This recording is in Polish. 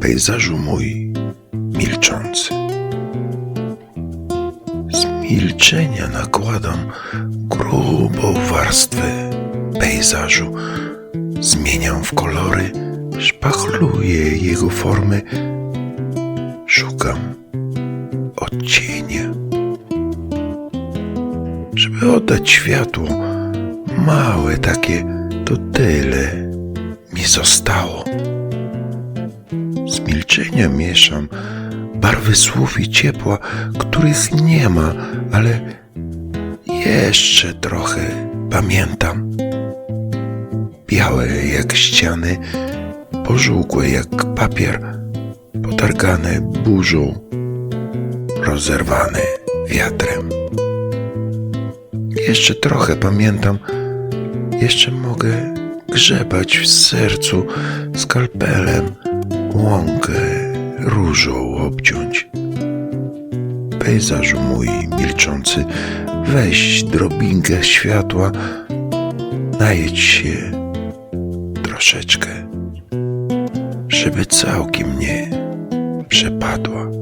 pejzażu mój milczący. Z milczenia nakładam grubą warstwę pejzażu, zmieniam w kolory, szpachluję jego formy, szukam odcienia, żeby oddać światło małe takie, to tyle mi zostało. Z milczenia mieszam barwy słów i ciepła, których nie ma, ale jeszcze trochę pamiętam. Białe jak ściany, pożółkłe jak papier, potargane burzą, rozerwane wiatrem. Jeszcze trochę pamiętam, jeszcze mogę grzebać w sercu skalpelem, łąkę różą obciąć. Pejzażu mój milczący, weź drobinkę światła, najedź się troszeczkę, żeby całkiem nie przepadła.